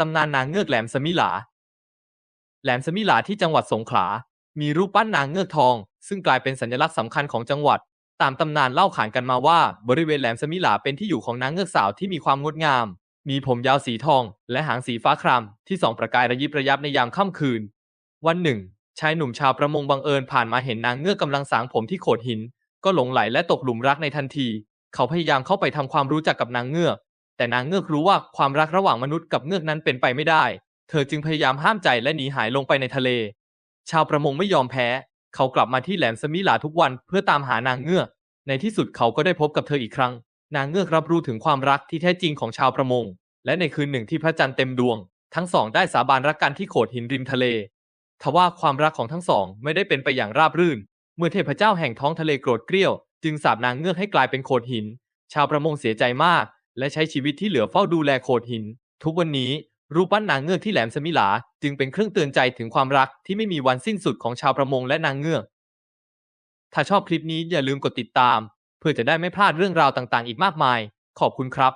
ตำนานนางเงือกแหลมสมิหลา แหลมสมิหลาที่จังหวัดสงขลา มีรูปปั้นนางเงือกทอง ซึ่งกลายเป็นสัญลักษณ์สำคัญของจังหวัด ตามตำนานเล่าขานกันมาว่า บริเวณแหลมสมิหลาเป็นที่อยู่ของนางเงือกสาวที่มีความงดงาม มีผมยาวสีทอง และหางสีฟ้าครามที่ส่องประกายระยิบระยับในยามค่ำคืน วันหนึ่ง ชายหนุ่มชาวประมงบังเอิญผ่านมาเห็นนางเงือกกำลังสางผมที่โขดหิน ก็หลงไหลและตกหลุมรักในทันที เขาพยายามเข้าไปทำความรู้จักกับนางเงือก แต่นางเงือกรู้ว่าความรักระหว่างมนุษย์กับเงือกนั้นเป็นไปไม่ได้ เธอจึงพยายามห้ามใจและหนีหายลงไปในทะเล ชาวประมงไม่ยอมแพ้ เขากลับมาที่แหลมสมิลาทุกวันเพื่อตามหานางเงือก ในที่สุดเขาก็ได้พบกับเธออีกครั้ง นางเงือกรับรู้ถึงความรักที่แท้จริงของชาวประมง และในคืนหนึ่งที่พระจันทร์เต็มดวง ทั้งสองได้สาบานรักกันที่โขดหินริมทะเล ทว่าความรักของทั้งสองไม่ได้เป็นไปอย่างราบรื่น เมื่อเทพเจ้าแห่งท้องทะเลโกรธเกรี้ยว จึงสาปนางเงือกให้กลายเป็นโขดหิน ชาวประมงเสียใจมาก และใช้ชีวิตที่เหลือเฝ้าดูแลโขดหิน ทุกวันนี้รูปปั้นนางเงือกที่แหลมสมิหลา จึงเป็นเครื่องเตือนใจถึงความรักที่ไม่มีวันสิ้นสุดของชาวประมงและนางเงือก ถ้าชอบคลิปนี้อย่าลืมกดติดตาม เพื่อจะได้ไม่พลาดเรื่องราวต่างๆ อีกมากมาย ขอบคุณครับ